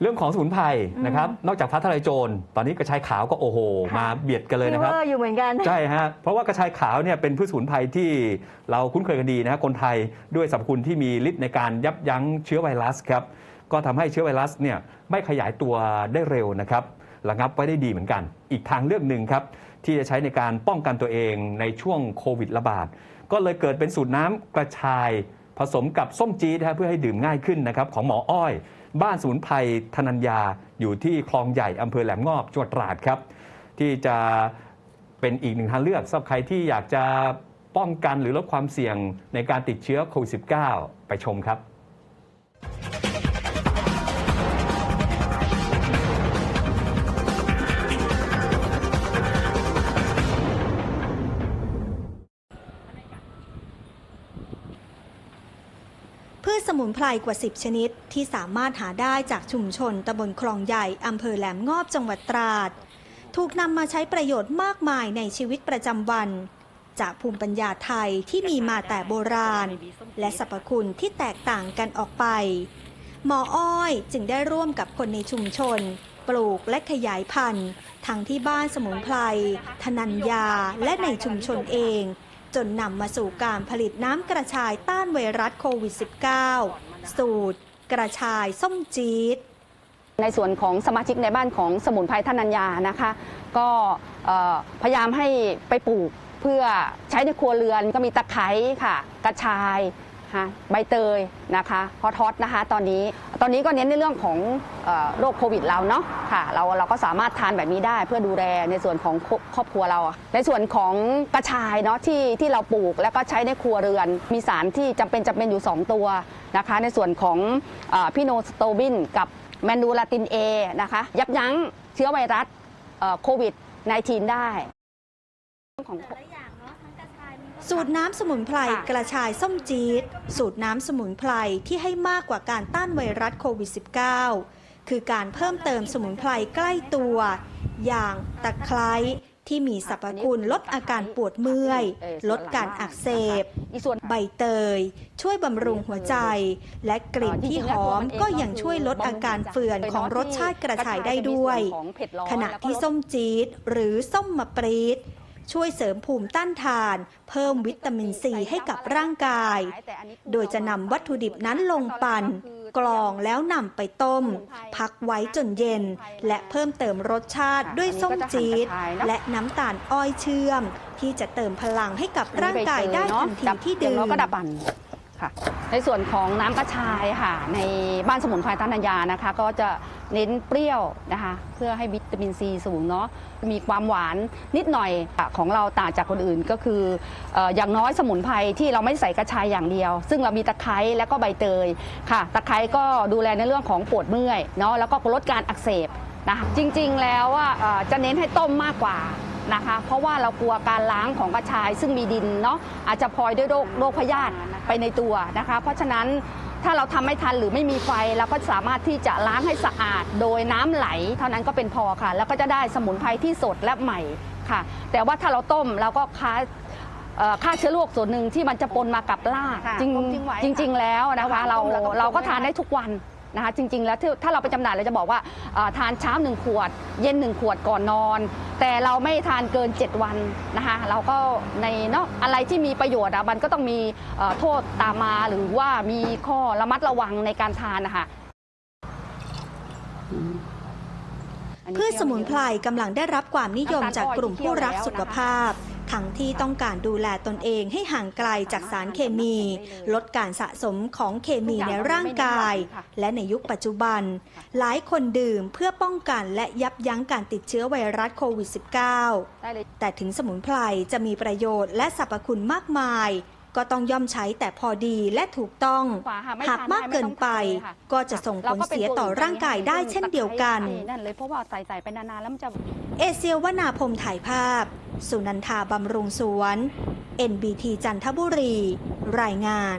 เรื่องของสมุนไพรนะครับ นอกจากฟ้าทะลายโจร ตอนนี้กระชายขาวก็โอ้โหค่ะมาเบียดกันเลยฟีนะครับเวอร์อยู่เหมือนกันใช่ฮะเพราะว่ากระชายขาวเนี่ยเป็นพืชสมุนไพรที่เราคุ้นเคยกันดีนะฮะคนไทยด้วยสรรพคุณที่มีฤทธิ์ในการยับยั้งเชื้อไวรัสครับก็ทำให้เชื้อไวรัสเนี่ยไม่ขยายตัวได้เร็วนะครับระงับไว้ได้ดีเหมือนกัน อีกทางเลือกหนึ่งครับที่จะใช้ในการป้องกันตัวเองในช่วงโควิดระบาดก็เลยเกิดเป็นสูตรน้ำกระชาย ผสมกับส้มจี๊ดนะเพื่อให้ดื่มง่ายขึ้นนะครับของหมออ้อย บ้านสมุนไพรธนัญญาอยู่ที่คลองใหญ่อำเภอแหลมงอบจังหวัดตราดครับ ที่จะเป็นอีกหนึ่งทางเลือกสำหรับใครที่อยากจะป้องกันหรือลดความเสี่ยงในการติดเชื้อโควิด -19 ไปชมครับ พืชสมุนไพรกว่า 10 ชนิด ที่สามารถหาได้จากชุมชนตำบลคลองใหญ่อำเภอแหลมงอบจังหวัดตราด ถูกนำมาใช้ประโยชน์มากมายในชีวิตประจำวัน จากภูมิปัญญาไทยที่มีมาแต่โบราณ และสรรพคุณที่แตกต่างกันออกไป หมออ้อยจึงได้ร่วมกับคนในชุมชน ปลูกและขยายพันธุ์ทั้งที่บ้านสมุนไพรธนัญญาและในชุมชนเอง จนนำมาสู่การผลิตน้ำกระชายต้านไวรัสโควิด -19 สูตร กระชายส้มจี๊ดในส่วนของสมาชิกในบ้านของสมุนไพรธนัญญานะคะ ก็พยายามให้ไปปลูกเพื่อใช้ในครัวเรือนก็มีตะไคร้ค่ะ กระชาย คะใบเตยนะคะฮอตฮอตนะคะตอนนี้ตอนนี้ก็เน้นในเรื่องของอโรคโควิดเราเนาะค่ะเราเราก็สามารถทานแบบนี้ได้เพื่อดูแลในส่วนของครอบครัวเรา ในส่วนของกระชายเนาะที่ที่เราปลูกแล้วก็ใช้ในครัวเรือน มีสารที่จำเป็นจำเป็นอยู่ 2 ตัวนะคะ ในส่วนของอพี่โนสโตบินกับแมนูลาตินเอนะคะยับยั้งเชื้อไวรัสโควิด -19 ได้ของ สูตรน้ำสมุนไพรค่ะกระชายส้มจี๊ด สูตรน้ำสมุนไพรที่ให้มากกว่าการต้านไวรัสโควิด -19 คือการเพิ่มเติมสมุนไพรใกล้ตัว อย่างตะไคร้ที่มีสรรพคุณลดอาการปวดเมื่อย ลดการอักเสบอีกส่วนใบเตย ช่วยบำรุงหัวใจ และกลิ่นที่หอมก็ยังช่วยลดอาการเฟื่อนของรสชาติกระชายได้ด้วย ขณะที่ส้มจี๊ดหรือส้มมะปรีด ช่วยเสริมภูมิต้านทาน เพิ่มวิตามินซีให้กับร่างกาย โดยจะนำวัตถุดิบนั้นลงปั่น กรองแล้วนำไปต้ม พักไว้จนเย็น และเพิ่มเติมรสชาติด้วยส้มจี๊ดและน้ำตาลอ้อยเชื่อม ที่จะเติมพลังให้กับร่างกายได้ทันทีที่ดื่แล้วมก็ดับบันค่ะ ในส่วนของน้ำกระชายค่ะ ในบ้านสมุนไพรต้านยานะคะ ก็จะเน้นเปรี้ยวนะคะ เพื่อให้วิตามินซีสูงเนาะมีความหวานนิดหน่อยของเราต่างจากคนอื่นก็คืออย่างน้อยสมุนไพรที่เราไม่ใส่กระชายอย่างเดียว ซึ่งเรามีตะไคร้และก็ใบเตยค่ะตะไคร้ก็ดูแลในเรื่องของปวดเมื่อยเนาะแล้วก็ลดการอักเสบนะคะจริงๆแล้วอะเอ่อจะเน้นให้ต้มมากกว่า นะคะ เพราะว่าเรากลัวการล้างของกระชาย ซึ่งมีดินเนาะอาจจะพลอยด้วยโรคโรคพยาธิไปในตัวนะคะ เพราะฉะนั้นถ้าเราทำไม่ทันหรือไม่มีไฟเราก็สามารถที่จะล้างให้สะอาดโดยน้ำไหล เท่านั้นก็เป็นพอค่ะ แล้วก็จะได้สมุนไพรที่สดและใหม่ค่ะ แต่ว่าถ้าเราต้มเราก็ค้าเอ่อฆ่าเชื้อโรคส่วนหนึ่งที่มันจะปนมากับรากค่ะจริงต้มทิ้งไว้จริงๆแล้วนะคะระหว่างเราต้มแล้วก็เราก็ปรุงทานได้ทุกวัน นะคะจริง ๆ แล้วถ้าเราไปจำหน่ายเราจะบอกว่าเอ่อทานเช้าหนึ่งขวด เย็นหนึ่งขวดก่อนนอน แต่เราไม่ทานเกิน 7 วันนะคะเราก็ในเนาะอะไรที่มีประโยชน์อะมันก็ต้องมีเอ่อโทษตามมาหรือว่ามีข้อระมัดระวังในการทานนะคะอันนี้ พืชสมุนไพรกำลังได้รับความนิยมจากกลุ่มผู้รักสุขภาพ ทั้งที่ต้องการดูแลตนเองให้ห่างไกลจากสารเคมี ลดการสะสมของเคมีในร่างกาย และในยุคปัจจุบัน หลายคนดื่มเพื่อป้องกันและยับยั้งการติดเชื้อไวรัสโควิด -19 แต่ถึงสมุนไพรจะมีประโยชน์และสรรพคุณมากมาย ก็ต้องย่อมใช้แต่พอดีและถูกต้องขวาค่ะไม่หากทานมากเกินไปได้ไม่ต้องทานเลยค่ะก็จะส่งผลเสียต่อร่างกายได้เช่นเดียวกันไอ้นั่นเลยเพราะว่าใส่ใส่ไปนานๆแล้วมันจะเอเซียวนาพรมถ่ายภาพ สุนันทาบำรุงสวน NBT จันทบุรี รายงาน